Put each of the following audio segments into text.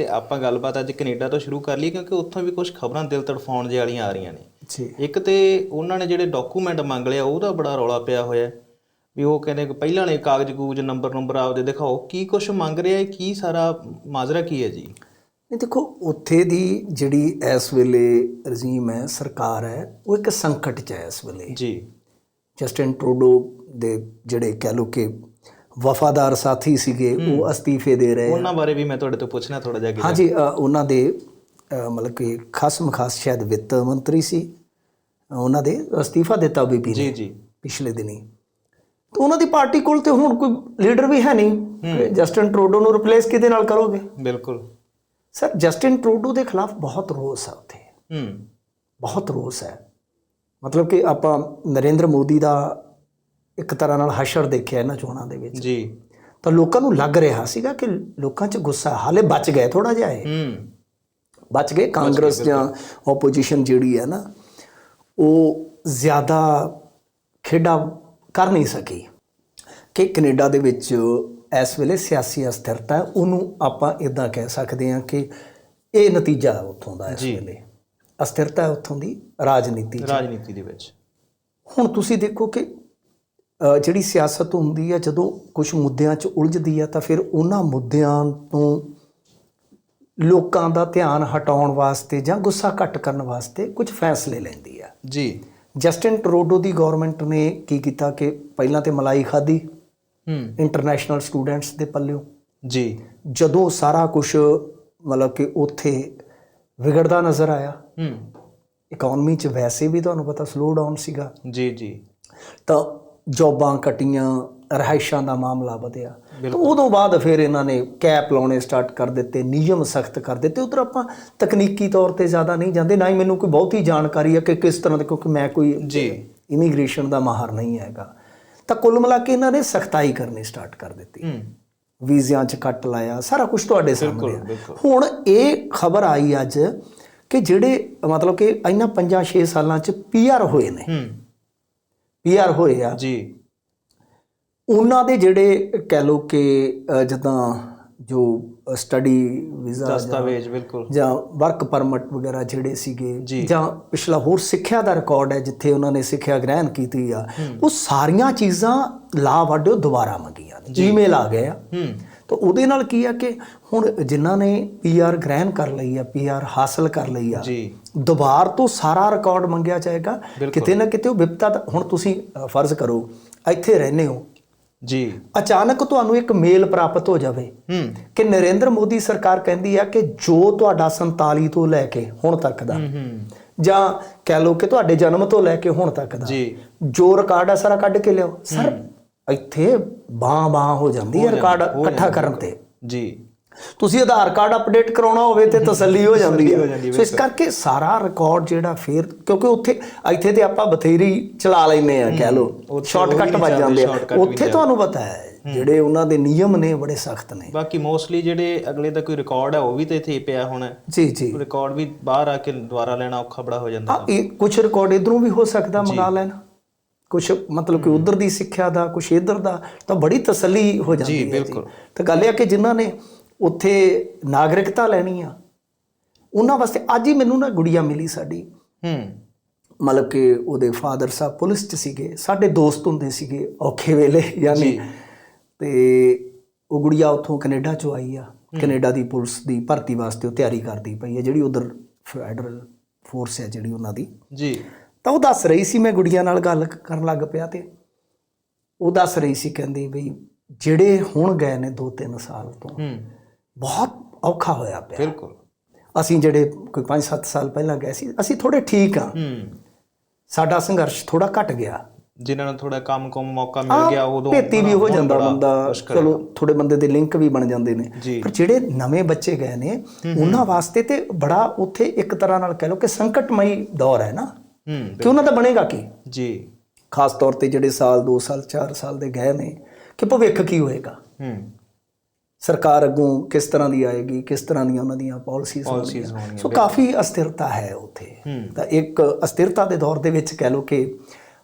ਤੇ ਆਪਾਂ ਗੱਲਬਾਤ ਅੱਜ ਕੈਨੇਡਾ ਤੋਂ ਸ਼ੁਰੂ ਕਰ ਲਈ ਕਿਉਂਕਿ ਉੱਥੋਂ ਵੀ ਕੁਝ ਖਬਰਾਂ ਦਿਲ ਤੜਫਾਉਣ ਜਿਹੇ ਵਾਲੀਆਂ ਆ ਰਹੀਆਂ ਨੇ। ਜੀ। ਇੱਕ ਤੇ ਉਹਨਾਂ ਨੇ ਜਿਹੜੇ ਡਾਕੂਮੈਂਟ ਮੰਗ ਲਿਆ ਉਹਦਾ ਬੜਾ ਰੌਲਾ ਪਿਆ ਹੋਇਆ। ਵੀ ਉਹ ਕਹਿੰਦੇ ਕਿ ਪਹਿਲਾਂ ਵਾਲੇ ਕਾਗਜ਼ ਕੂਗਜ਼ ਨੰਬਰ ਨੰਬਰ ਆਪਦੇ ਦਿਖਾਓ ਕੀ ਕੁਝ ਮੰਗ ਰਿਹਾ ਹੈ ਕੀ ਸਾਰਾ ਮਾਜਰਾ ਕੀ ਹੈ ਜੀ? ਨਹੀਂ ਦੇਖੋ ਉੱਥੇ ਦੀ ਜਿਹੜੀ ਇਸ ਵੇਲੇ ਰਜੀਮ ਹੈ ਸਰਕਾਰ ਹੈ ਉਹ ਇੱਕ ਸੰਕਟ 'ਚ ਹੈ ਇਸ ਵੇਲੇ। ਜੀ। ਜਸਟਿਨ ਟਰੂਡੋ ਦੇ ਜਿਹੜੇ ਕਹਿ ਲੋ ਕਿ ਵਫਾਦਾਰ ਸਾਥੀ ਸੀਗੇ ਉਹ ਅਸਤੀਫੇ ਦੇ ਰਹੇ ਉਹਨਾਂ ਬਾਰੇ ਵੀ ਮੈਂ ਤੁਹਾਡੇ ਤੋਂ ਪੁੱਛਣਾ ਥੋੜਾ ਜਿਹਾ ਹਾਂਜੀ ਉਹਨਾਂ ਦੇ ਮਤਲਬ ਕਿ ਖਾਸਮ ਖਾਸ ਸ਼ਾਇਦ ਵਿੱਤ ਮੰਤਰੀ ਸੀ। ਉਹਨਾਂ ਦੇ ਅਸਤੀਫਾ ਦਿੱਤਾ ਬੀਬੀ ਜੀ ਨੇ ਜੀ ਪਿਛਲੇ ਦਿਨੀ। ਤਾਂ ਉਹਨਾਂ ਦੀ ਪਾਰਟੀ ਕੋਲ ਤੇ ਹੁਣ ਕੋਈ ਲੀਡਰ ਵੀ ਹੈ ਨਹੀਂ। ਜਸਟਿਨ ਟਰੂਡੋ ਨੂੰ ਰਿਪਲੇਸ ਕਿਹਦੇ ਨਾਲ ਕਰੋਗੇ? ਬਿਲਕੁਲ। ਸਰ ਜਸਟਿਨ ਟਰੂਡੋ ਦੇ ਖਿਲਾਫ ਬਹੁਤ ਰੋਸ ਹੈ ਉੱਥੇ। ਹੂੰ। ਬਹੁਤ ਰੋਸ ਹੈ। ਮਤਲਬ ਕਿ ਆਪਾਂ ਨਰਿੰਦਰ ਮੋਦੀ ਦਾ ਇੱਕ ਤਰ੍ਹਾਂ ਨਾਲ ਹਸ਼ਰ ਦੇਖਿਆ ਇਹਨਾਂ ਚੋਣਾਂ ਦੇ ਵਿੱਚ। ਜੀ। ਤਾਂ ਲੋਕਾਂ ਨੂੰ ਲੱਗ ਰਿਹਾ ਸੀਗਾ ਕਿ ਲੋਕਾਂ 'ਚ ਗੁੱਸਾ ਹਾਲੇ ਬਚ ਗਏ ਥੋੜਾ ਜਿਹਾ ਇਹ। ਹੂੰ। ਬਚ ਗਏ ਕਾਂਗਰਸ ਜਾਂ ਆਪੋਜੀਸ਼ਨ ਜਿਹੜੀ ਹੈ ਨਾ ਉਹ ਜ਼ਿਆਦਾ ਖੇਡਾ ਕਰ ਨਹੀਂ ਸਕੀ ਕਿ ਕੈਨੇਡਾ ਦੇ ਵਿੱਚ ਇਸ ਵੇਲੇ ਸਿਆਸੀ ਅਸਥਿਰਤਾ ਹੈ ਉਹਨੂੰ ਆਪਾਂ ਇਦਾਂ ਕਹਿ ਸਕਦੇ ਹਾਂ ਕਿ ਇਹ ਨਤੀਜਾ ਹੈ ਉੱਥੋਂ ਦਾ ਇਸ। ਵੇਲੇ। ਅਸਥਿਰਤਾ ਹੈ ਉੱਥੋਂ ਦੀ ਰਾਜਨੀਤੀ ਰਾਜਨੀਤੀ ਦੇ ਵਿੱਚ। ਹੁਣ ਤੁਸੀਂ ਦੇਖੋ ਕਿ ਜਿਹੜੀ ਸਿਆਸਤ ਹੁੰਦੀ ਹੈ ਜਦੋਂ ਕੁਝ ਮੁੱਦਿਆਂ 'ਚ ਉਲਝਦੀ ਹੈ ਤਾਂ ਫਿਰ ਉਹਨਾਂ ਮੁੱਦਿਆਂ ਤੋਂ ਲੋਕਾਂ ਦਾ ਧਿਆਨ ਹਟਾਉਣ ਵਾਸਤੇ ਜਾਂ ਗੁੱਸਾ ਘੱਟ ਕਰਨ ਵਾਸਤੇ ਕੁਝ ਫੈਸਲੇ ਲੈਂਦੀ ਹੈ। ਜੀ। ਜਸਟਿਨ ਟਰੂਡੋ ਦੀ ਗਵਰਨਮੈਂਟ ਨੇ ਕੀ ਕੀਤਾ ਕਿ ਪਹਿਲਾਂ ਤੇ ਮਲਾਈ ਖਾਦੀ ਹੂੰ। ਇੰਟਰਨੈਸ਼ਨਲ ਸਟੂਡੈਂਟਸ ਦੇ ਪੱਲਿਓ। ਜੀ। ਜਦੋਂ ਸਾਰਾ ਕੁਝ ਮਤਲਬ ਕਿ ਉੱਥੇ ਵਿਗੜਦਾ ਨਜ਼ਰ ਆਇਆ ਹੂੰ। ਇਕਨੋਮੀ 'ਚ ਵੈਸੇ ਵੀ ਤੁਹਾਨੂੰ ਪਤਾ ਸਲੋ ਡਾਊਨ ਸੀਗਾ। ਜੀ ਜੀ। ਤਾਂ ਜੌਬਾਂ ਕਟੀਆਂ ਰਿਹਾਇਸ਼ਾਂ ਦਾ ਮਾਮਲਾ ਵਧਿਆ। ਤਾਂ ਉਦੋਂ ਬਾਅਦ ਫਿਰ ਇਹਨਾਂ ਨੇ ਕੈਪ ਲਾਉਣੇ ਸਟਾਰਟ ਕਰ ਦਿੱਤੇ ਨਿਯਮ ਸਖਤ ਕਰ ਦਿੱਤੇ। ਉਧਰ ਆਪਾਂ ਤਕਨੀਕੀ ਤੌਰ ਤੇ ਜ਼ਿਆਦਾ ਨਹੀਂ ਜਾਂਦੇ ਨਾ ਹੀ ਮੈਨੂੰ ਕੋਈ ਬਹੁਤੀ ਜਾਣਕਾਰੀ ਹੈ ਕਿ ਕਿਸ ਤਰ੍ਹਾਂ ਦੇ ਕਿਉਂਕਿ ਮੈਂ ਕੋਈ ਜੀ। ਇਮੀਗ੍ਰੇਸ਼ਨ ਦਾ ਮਾਹਰ ਨਹੀਂ ਹੈਗਾ। ਤਾਂ ਕੁੱਲ ਮਿਲਾ ਕੇ ਇਹਨਾਂ ਨੇ ਸਖਤਾਈ ਕਰਨੀ ਸਟਾਰਟ ਕਰ ਦਿੱਤੀ। ਵੀਜ਼ਿਆਂ 'ਚ ਕੱਟ ਲਾਇਆ ਸਾਰਾ ਕੁਝ ਤੁਹਾਡੇ ਸਾਹਮਣੇ। ਹੁਣ ਇਹ ਖਬਰ ਆਈ ਅੱਜ ਕਿ ਜਿਹੜੇ ਮਤਲਬ ਕਿ ਇਹਨਾਂ 5-6 ਸਾਲਾਂ 'ਚ ਪੀਆਰ ਹੋਏ ਨੇ। ਹੂੰ। ਪੀਆਰ ਹੋਏ ਆ। ਜੀ। ਉਹਨਾਂ ਦੇ ਜਿਹੜੇ ਕਹਿ ਲੋ ਕਿ ਜਿੱਦਾਂ ਜੋ ਸਟੱਡੀ ਵੀਜ਼ਾ ਦਸਤਾਵੇਜ਼ ਬਿਲਕੁਲ। ਜਾਂ ਵਰਕ ਪਰਮਿਟ ਵਗੈਰਾ ਜਿਹੜੇ ਸੀਗੇ ਜੀ। ਪਿਛਲਾ ਹੋਰ ਸਿੱਖਿਆ ਦਾ ਰਿਕਾਰਡ ਹੈ ਜਿੱਥੇ ਉਹਨਾਂ ਨੇ ਸਿੱਖਿਆ ਗ੍ਰਹਿਣ ਕੀਤੀ ਆ ਉਹ ਸਾਰੀਆਂ ਚੀਜ਼ਾਂ ਲਾ ਵਾਡਿਓ ਦੁਬਾਰਾ ਮੰਗੀਆਂ ਨੇ। ਈਮੇਲ ਆ ਗਏ ਆ। ਹੂੰ। ਤਾਂ ਉਹਦੇ ਨਾਲ ਕੀ ਆ ਕਿ ਹੁਣ ਜਿਨ੍ਹਾਂ ਨੇ ਪੀਆਰ ਗ੍ਰਹਿਣ ਕਰ ਲਈ ਆ ਪੀਆਰ ਹਾਸਲ ਕਰ ਲਈ ਆ ਜੀ। ਦੁਬਾਰ ਤੋਂ ਸਾਰਾ ਰਿਕਾਰਡ ਮੰਗਿਆ ਜਾਏਗਾ। ਕਿਤੇ ਨਾ ਕਿਤੇ ਉਹ ਵਿਪਤਾ ਹੁਣ ਤੁਸੀਂ ਫਰਜ਼ ਕਰੋ ਇੱਥੇ ਰਹਿੰਦੇ ਹੋ। ਜੀ। ਅਚਾਨਕ ਤੁਹਾਨੂੰ ਇੱਕ ਮੇਲ ਪ੍ਰਾਪਤ ਹੋ ਜਾਵੇ ਹੂੰ। ਕਿ ਨਰਿੰਦਰ ਮੋਦੀ ਸਰਕਾਰ ਕਹਿੰਦੀ ਆ ਕਿ ਜੋ ਤੁਹਾਡਾ 47 ਤੋਂ ਲੈ ਕੇ ਹੁਣ ਤੱਕ ਦਾ ਜਾਂ ਕਹਿ ਲਓ ਕਿ ਤੁਹਾਡੇ ਜਨਮ ਤੋਂ ਲੈ ਕੇ ਹੁਣ ਤੱਕ ਦਾ ਜੀ। ਜੋ ਰਿਕਾਰਡ ਆ ਸਾਰਾ ਕੱਢ ਕੇ ਲਿਓ ਸਰ ਇੱਥੇ ਬਾਹ ਬਾਹ ਹੋ ਜਾਂਦੀ ਹੈ ਰਿਕਾਰਡ ਇਕੱਠਾ ਕਰਨ ਤੇ। ਜੀ। ਤੁਸੀਂ ਆਧਾਰ ਕਾਰਡ ਅਪਡੇਟ ਕਰਾਉਣਾ ਹੋਵੇ ਤੇ ਤਸੱਲੀ ਹੋ ਜਾਂਦੀ ਹੋ। ਹੈ ਹੈ, ਸੋ ਇਸ ਕਰਕੇ ਸਾਰਾ ਰਿਕਾਰਡ ਜਿਹੜਾ ਫੇਰ ਕਿਉਂਕਿ ਉੱਥੇ ਇੱਥੇ ਤੇ ਆਪਾਂ ਬਥੇਰੀ ਚਲਾ ਲੈਨੇ ਆ ਕਹਿ ਉਹ ਸ਼ਾਰਟਕਟ ਵੱਜ ਜਾਂਦੇ ਆ। ਉੱਥੇ ਤੁਹਾਨੂੰ ਪਤਾ ਹੈ ਜਿਹੜੇ ਉਹਨਾਂ ਦੇ ਨਿਯਮ ਨੇ ਬੜੇ ਸਖਤ ਨੇ। ਬਾਕੀ ਮੋਸਟਲੀ ਜਿਹੜੇ ਅਗਲੇ ਦਾ ਕੋਈ ਰਿਕਾਰਡ ਹੈ ਉਹ ਵੀ ਤੇ ਇੱਥੇ ਪਿਆ ਹੋਣਾ ਜੀ ਜੀ। ਰਿਕਾਰਡ ਵੀ ਬਾਹਰ ਆ ਕੇ ਦੁਬਾਰਾ ਲੈਣਾ ਔਖਾ ਬੜਾ ਹੋ ਜਾਂਦਾ। ਇਹ ਕੁਝ ਰਿਕਾਰਡ ਇਧਰੋਂ ਵੀ ਹੋ ਸਕਦਾ ਮੰਗਾ ਲੈਣ। ਕੁਝ ਮਤਲਬ ਕਿ ਉਧਰ ਦੀ ਸਿੱਖਿਆ ਦਾ ਕੁਝ ਇਧਰ ਦਾ ਤਾਂ ਬੜੀ ਤਸੱਲੀ ਹੋ ਜਾਂਦੀ ਜੀ, ਹੈ ਬਿਲਕੁਲ। ਤਾਂ ਗੱਲ ਇਹ ਆ ਕਿ ਜਿਨ੍ਹਾਂ ਨੇ ਉੱਥੇ ਨਾਗਰਿਕਤਾ ਲੈਣੀ ਆ। ਉਹਨਾਂ ਵਾਸਤੇ ਅੱਜ ਹੀ ਮੈਨੂੰ ਨਾ ਗੁੜੀਆ ਮਿਲੀ ਸਾਡੀ। ਹੂੰ। ਮਤਲਬ ਕਿ ਉਹਦੇ ਫਾਦਰ ਸਾਹਿਬ ਪੁਲਿਸ 'ਚ ਸੀਗੇ ਸਾਡੇ ਦੋਸਤ ਹੁੰਦੇ ਸੀਗੇ ਔਖੇ ਵੇਲੇ ਯਾਨੀ ਤੇ ਉਹ ਗੁੜੀਆ ਉੱਥੋਂ ਕੈਨੇਡਾ ਚੋਂ ਆਈ ਆ। ਕੈਨੇਡਾ ਦੀ ਪੁਲਿਸ ਦੀ ਭਰਤੀ ਵਾਸਤੇ ਉਹ ਤਿਆਰੀ ਕਰਦੀ ਪਈ ਹੈ ਜਿਹੜੀ ਉਧਰ ਫੈਡਰਲ ਫੋਰਸ ਹੈ ਜਿਹੜੀ ਉਹਨਾਂ ਦੀ। ਜੀ। ਤਾਂ ਉਹ ਦੱਸ ਰਹੀ ਸੀ ਮੈਂ ਗੁੜੀਆ ਨਾਲ ਗੱਲ ਕਰਨ ਲੱਗ ਪਿਆ ਤੇ। ਉਹ ਦੱਸ ਰਹੀ ਸੀ ਕਹਿੰਦੀ ਬਈ ਜਿਹੜੇ ਹੁਣ ਗਏ ਨੇ 2-3 ਸਾਲ ਤੋਂ ਹੂੰ। ਬਹੁਤ ਔਖਾ ਹੋਇਆ ਪਿਆ। ਬਿਲਕੁਲ। ਅਸੀਂ ਜਿਹੜੇ ਕੋਈ 5-7 ਸਾਲ ਪਹਿਲਾਂ ਗਏ ਸੀ ਅਸੀਂ ਥੋੜੇ ਠੀਕ ਆ। ਸਾਡਾ ਸੰਘਰਸ਼ ਥੋੜਾ ਘਟ ਗਿਆ। ਜਿਨ੍ਹਾਂ ਨੂੰ ਥੋੜਾ ਕੰਮ ਕੰਮ ਮੌਕਾ ਮਿਲ ਗਿਆ ਉਦੋਂ ਭੇਤੀ ਵੀ ਹੋ ਜਾਂਦਾ ਬੰਦਾ। ਚਲੋ ਥੋੜੇ ਬੰਦੇ ਦੇ ਲਿੰਕ ਵੀ ਬਣ ਜਾਂਦੇ ਨੇ। ਪਰ ਜਿਹੜੇ ਨਵੇਂ ਬੱਚੇ ਗਏ ਨੇ ਉਹਨਾਂ ਵਾਸਤੇ ਤੇ ਬੜਾ ਉੱਥੇ ਇੱਕ ਤਰ੍ਹਾਂ ਨਾਲ ਕਹਿ ਲਓ ਕਿ ਸੰਕਟਮਈ ਦੌਰ ਹੈ ਨਾ। ਕਿ ਉਹਨਾਂ ਦਾ ਬਣੇਗਾ ਕੀ? ਜੀ। ਖਾਸ ਤੌਰ ਤੇ ਜਿਹੜੇ ਸਾਲ 2 ਸਾਲ 4 ਸਾਲ ਦੇ ਗਏ ਨੇ ਕਿ ਭਵਿੱਖ ਕੀ ਹੋਏਗਾ? ਹੂੰ। ਸਰਕਾਰ ਅੱਗੋਂ ਕਿਸ ਤਰ੍ਹਾਂ ਦੀ ਆਏਗੀ ਕਿਸ ਤਰ੍ਹਾਂ ਦੀਆਂ ਉਹਨਾਂ ਦੀਆਂ ਪਾਲਿਸੀਜ਼ ਹੋਣਗੀਆਂ। ਸੋ ਕਾਫੀ ਅਸਥਿਰਤਾ ਹੈ ਉੱਥੇ। ਤਾਂ ਇੱਕ ਅਸਥਿਰਤਾ ਦੇ ਦੌਰ ਦੇ ਵਿੱਚ ਕਹਿ ਲਓ ਕਿ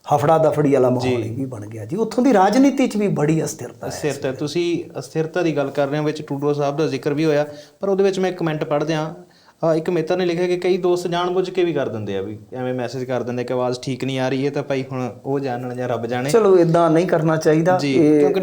ਹਫੜਾ ਦਫੜੀ ਵਾਲਾ ਮਾਹੌਲ ਵੀ ਬਣ ਗਿਆ। ਜੀ ਉੱਥੋਂ ਦੀ ਰਾਜਨੀਤੀ 'ਚ ਵੀ ਬੜੀ ਅਸਥਿਰਤਾ ਹੈ ਅਸਥਿਰਤਾ ਤੁਸੀਂ ਅਸਥਿਰਤਾ ਦੀ ਗੱਲ ਕਰ ਰਹੇ ਹੋ ਵਿੱਚ ਟਰੂਡੋ ਸਾਹਿਬ ਦਾ ਜ਼ਿਕਰ ਵੀ ਹੋਇਆ ਪਰ ਉਹਦੇ ਵਿੱਚ ਮੈਂ ਇੱਕ ਕਮੈਂਟ ਪੜ੍ਹਦਿਆਂ ਇੱਕ ਮਿੱਤਰ ਨੇ ਲਿਖਿਆ ਕਿ ਕਈ ਦੋਸਤ ਜਾਣਬੁੱਝ ਕੇ ਵੀ ਕਰ ਦਿੰਦੇ ਆ ਵੀ ਐਵੇਂ ਮੈਸੇਜ ਕਰ ਦਿੰਦੇ ਕਿ ਆਵਾਜ਼ ਠੀਕ ਨਹੀਂ ਆ ਰਹੀ ਹੈ ਤਾਂ ਭਾਈ ਹੁਣ ਉਹ ਜਾਣਨ ਜਾਂ ਰੱਬ ਜਾਣੇ। ਚਲੋ ਇਦਾਂ ਨਹੀਂ ਕਰਨਾ ਚਾਹੀਦਾ। ਇਹ ਕਿਉਂਕਿ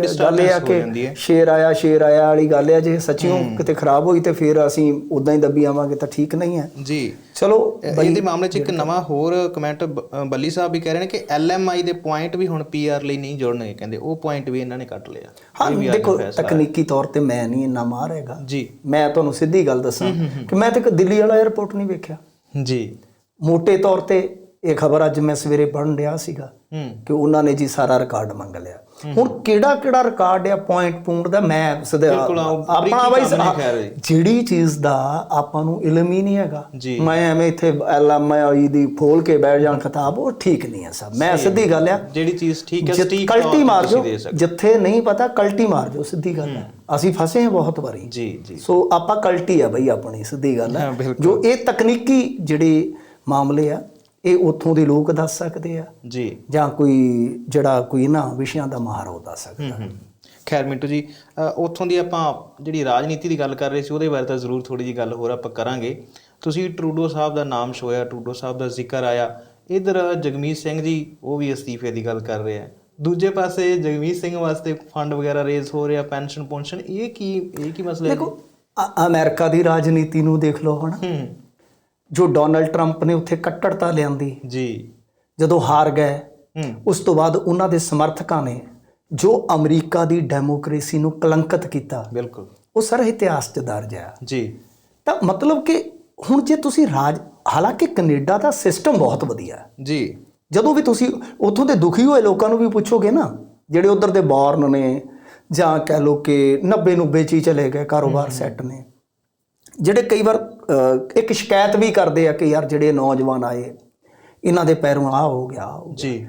ਆ ਹੋ ਜਾਂਦੀ ਹੈ। ਸ਼ੇਰ ਆਇਆ ਸ਼ੇਰ ਆਇਆ ਵਾਲੀ ਗੱਲ ਹੈ ਜੇ ਸੱਚੀਓ ਕਿਤੇ ਖਰਾਬ ਹੋਈ ਤੇ ਫਿਰ ਅਸੀਂ ਉਦਾਂ ਹੀ ਦੱਬੀ ਆਵਾਂਗੇ ਤਾਂ ਠੀਕ ਨਹੀਂ ਹੈ। ਜੀ। ਚਲੋ ਇਹ- ਇਹਦੇ ਮਾਮਲੇ 'ਚ ਇੱਕ ਨਵਾਂ ਹੋਰ ਕਮੈਂਟ ਬੱਲੀ ਸਾਹਿਬ ਵੀ ਕਹਿ ਰਹੇ ਨੇ ਕਿ ਐਲਐਮਆਈ ਦੇ ਪੁਆਇੰਟ ਵੀ ਹੁਣ ਪੀਆਰ ਲਈ ਨਹੀਂ ਜੋੜਨਗੇ ਕਹਿੰਦੇ ਉਹ ਪੁਆਇੰਟ ਵੀ ਇਹਨਾਂ ਨੇ ਕੱਟ ਲਿਆ। ਹਾਂ ਦੇਖੋ। ਤਕਨੀਕੀ ਤੌਰ ਤੇ ਮੈਂ ਨਹੀਂ ਇੰਨਾ ਮਾਰ ਹੈਗਾ। ਜੀ। ਮੈਂ ਤੁਹਾਨੂੰ ਸਿੱਧੀ ਗੱਲ ਦੱਸਾਂ ਕਿ ਮੈਂ ਤੇ ਦਿੱਲੀ ਵਾਲਾ 에어ਪੋਰਟ ਨਹੀਂ ਵੇਖਿਆ। ਜੀ। ਮੋٹے ਤੌਰ ਤੇ ਇਹ ਖਬਰ ਅੱਜ ਮੈਂ ਸਵੇਰੇ ਪੜ੍ਹਨ ਰਿਹਾ ਸੀਗਾ ਕਿ ਉਹਨਾਂ ਨੇ ਜੀ ਸਾਰਾ ਰਿਕਾਰਡ ਮੰਗ ਲਿਆ। ਹੁਣ ਕਿਹੜਾ ਕਿਹੜਾ ਰਿਕਾਰਡ ਆ ਪੁਆਇੰਟ ਪੁਆਇੰਟ ਦਾ ਮੈਂ ਸਦਾ ਆਪਣਾ ਬਾਈ ਜੀ। ਜਿਹੜੀ ਚੀਜ਼ ਦਾ ਆਪਾਂ ਨੂੰ ਇਲਮ ਹੀ ਨਹੀਂ ਹੈਗਾ। ਜੀ। ਮੈਂ ਐਵੇਂ ਇੱਥੇ ਐਲਐਮਆਈ ਦੀ ਫੋਲ ਕੇ ਬੈਠ ਜਾਣ ਕਿਤਾਬ ਉਹ ਠੀਕ ਨਹੀਂ ਹੈ ਸਭ ਮੈਂ ਸਿੱਧੀ ਗੱਲ ਆ। ਜਿਹੜੀ ਚੀਜ਼ ਠੀਕ ਹੈ ਸਟੀਕ ਕਲਟੀ ਮਾਰ ਜੋ ਜਿੱਥੇ ਨਹੀਂ ਪਤਾ ਕਲਟੀ ਮਾਰ ਜੋ ਸਿੱਧੀ ਗੱਲ ਹੈ। ਅਸੀਂ ਫਸੇ ਹਾਂ ਬਹੁਤ ਵਾਰੀ। ਜੀ ਜੀ। ਸੋ ਆਪਾਂ ਕਲਟੀ ਆ ਬਈ ਆਪਣੀ ਸਿੱਧੀ ਗੱਲ ਹੈ। ਜੋ ਇਹ ਤਕਨੀਕੀ ਜਿਹੜੇ ਮਾਮਲੇ ਆ ਇਹ ਉੱਥੋਂ ਦੇ ਲੋਕ ਦੱਸ ਸਕਦੇ ਆ। ਜੀ। ਜਾਂ ਕੋਈ ਜਿਹੜਾ ਕੋਈ ਨਾ ਵਿਸ਼ਿਆਂ ਦਾ ਮਾਹਰ ਉਹ ਦੱਸ ਸਕਦਾ। ਖੈਰ ਮਿੰਟੂ ਜੀ ਉੱਥੋਂ ਦੀ ਆਪਾਂ ਜਿਹੜੀ ਰਾਜਨੀਤੀ ਦੀ ਗੱਲ ਕਰ ਰਹੇ ਸੀ ਉਹਦੇ ਬਾਰੇ ਤਾਂ ਜ਼ਰੂਰ ਥੋੜੀ ਜੀ ਗੱਲ ਹੋਰ ਆਪਾਂ ਕਰਾਂਗੇ। ਤੁਸੀਂ ਟਰੂਡੋ ਸਾਹਿਬ ਦਾ ਨਾਮ ਛੋਇਆ ਟਰੂਡੋ ਸਾਹਿਬ ਦਾ ਜ਼ਿਕਰ ਆਇਆ। ਇਧਰ ਜਗਮੀਤ ਸਿੰਘ ਜੀ ਉਹ ਵੀ ਅਸਤੀਫੇ ਦੀ ਗੱਲ ਕਰ ਰਹੇ ਆ। ਦੂਜੇ ਪਾਸੇ ਜਗਮੀਤ ਸਿੰਘ ਵਾਸਤੇ ਫੰਡ ਵਗੈਰਾ ਰੇਜ਼ ਹੋ ਰਿਹਾ ਪੈਨਸ਼ਨ ਪੋਨਸ਼ਨ ਇਹ ਕੀ ਇਹ ਕੀ ਮਸਲਾ ਹੈ ਦੇਖੋ ਅਮਰੀਕਾ ਦੀ ਰਾਜਨੀਤੀ ਨੂੰ ਦੇਖ ਲਓ ਹੁਣ ਜੋ ਡੋਨਲਡ ਟਰੰਪ ਨੇ ਉੱਥੇ ਕੱਟੜਤਾ ਲਿਆਂਦੀ ਜੀ। ਜਦੋਂ ਹਾਰ ਗਏ ਉਸ ਤੋਂ ਬਾਅਦ ਉਹਨਾਂ ਦੇ ਸਮਰਥਕਾਂ ਨੇ ਜੋ ਅਮਰੀਕਾ ਦੀ ਡੈਮੋਕ੍ਰੇਸੀ ਨੂੰ ਕਲੰਕਿਤ ਕੀਤਾ ਬਿਲਕੁਲ। ਉਹ ਸਾਰਾ ਇਤਿਹਾਸ 'ਚ ਦਰਜ ਹੈ ਜੀ। ਤਾਂ ਮਤਲਬ ਕਿ ਹੁਣ ਜੇ ਤੁਸੀਂ ਰਾਜ ਹਾਲਾਂਕਿ ਕੈਨੇਡਾ ਦਾ ਸਿਸਟਮ ਬਹੁਤ ਵਧੀਆ। ਹੈ ਜੀ। ਜਦੋਂ ਵੀ ਤੁਸੀਂ ਉੱਥੋਂ ਦੇ ਦੁਖੀ ਹੋਏ ਲੋਕਾਂ ਨੂੰ ਵੀ ਪੁੱਛੋਗੇ ਨਾ ਜਿਹੜੇ ਉਧਰ ਦੇ ਬੌਰਨ ਨੇ ਜਾਂ ਕਹਿ ਲੋ ਕਿ 90 90 ਚ ਹੀ ਚਲੇ ਗਏ ਕਾਰੋਬਾਰ ਸੈੱਟ ਨੇ ਜਿਹੜੇ ਕਈ ਵਾਰ ਇੱਕ ਸ਼ਿਕਾਇਤ ਵੀ ਕਰਦੇ ਆ ਕਿ ਯਾਰ ਜਿਹੜੇ ਨੌਜਵਾਨ ਆਏ ਇਹਨਾਂ ਦੇ ਪੈਰੋਂ ਆ ਹੋ ਗਿਆ। ਜੀ।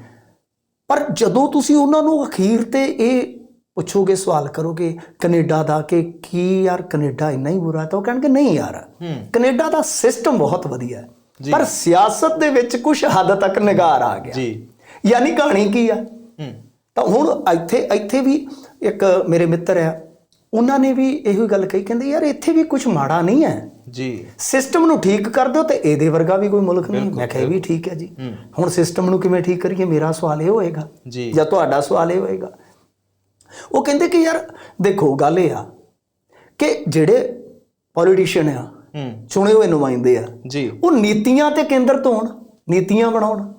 ਪਰ ਜਦੋਂ ਤੁਸੀਂ ਉਹਨਾਂ ਨੂੰ ਅਖੀਰ ਤੇ ਇਹ ਪੁੱਛੋਗੇ ਸਵਾਲ ਕਰੋਗੇ ਕੈਨੇਡਾ ਦਾ ਕਿ ਕੀ ਯਾਰ ਕੈਨੇਡਾ ਇੰਨਾ ਹੀ ਬੁਰਾ ਤਾਂ ਉਹ ਕਹਿਣਗੇ ਨਹੀਂ ਯਾਰ ਕੈਨੇਡਾ ਦਾ ਸਿਸਟਮ ਬਹੁਤ ਵਧੀਆ ਹੈ। ਪਰ ਸਿਆਸਤ ਦੇ ਵਿੱਚ ਕੁਝ ਹੱਦ ਤੱਕ ਨਿਗਾਰ ਆ ਗਿਆ। ਜੀ। ਯਾਨੀ ਕਹਾਣੀ ਕੀ ਆ? ਤਾਂ ਹੁਣ ਇੱਥੇ ਇੱਥੇ ਵੀ ਇੱਕ ਮੇਰੇ ਮਿੱਤਰ ਆ ਉਹਨਾਂ ਨੇ ਵੀ ਇਹੋ ਗੱਲ ਕਹੀ ਕਹਿੰਦੇ ਯਾਰ ਇੱਥੇ ਵੀ ਕੁਝ ਮਾੜਾ ਨਹੀਂ ਹੈ। ਜੀ। ਸਿਸਟਮ ਨੂੰ ਠੀਕ ਕਰ ਦਿਓ ਤੇ ਇਹਦੇ ਵਰਗਾ ਵੀ ਕੋਈ ਮੁਲਕ ਨਹੀਂ। ਮੈਂ ਕਿਹਾ ਵੀ ਠੀਕ ਹੈ ਜੀ। ਹੁਣ ਸਿਸਟਮ ਨੂੰ ਕਿਵੇਂ ਠੀਕ ਕਰੀਏ? ਮੇਰਾ ਸਵਾਲ ਇਹ ਹੋਏਗਾ। ਜੀ। ਜਾਂ ਤੁਹਾਡਾ ਸਵਾਲ ਇਹ ਹੋਏਗਾ। ਉਹ ਕਹਿੰਦੇ ਕਿ ਯਾਰ ਦੇਖੋ ਗੱਲ ਇਹ ਆ ਕਿ ਜਿਹੜੇ ਪੋਲੀਟੀਸ਼ੀਅਨ ਆ ਚੁਣੇ ਹੋਏ ਨੁਮਾਇੰਦੇ ਆ। ਜੀ। ਉਹ ਨੀਤੀਆਂ ਤੇ ਕੇਂਦਰਿਤ ਹੋਣ ਨੀਤੀਆਂ ਬਣਾਉਣ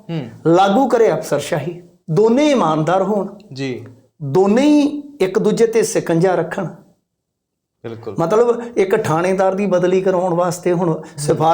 ਲਾਗੂ ਕਰੇ ਅਫਸਰਸ਼ਾਹੀ। ਦੋਨੇ ਇਮਾਨਦਾਰ ਹੋਣ। ਜੀ। ਦੋਨੇ ਹੀ ਇੱਕ ਦੂਜੇ ਤੇ ਸਿਕੰਜਾ ਰੱਖਣ। ਬਿਲਕੁਲ। ਮਤਲਬ ਇੱਕ ਥਾਣੇਦਾਰ ਦੀ ਬਦਲੀ ਕਰਾਉਣ ਵਾਸਤੇ ਹੁਣ ਸਿਫਾਰਿਸ਼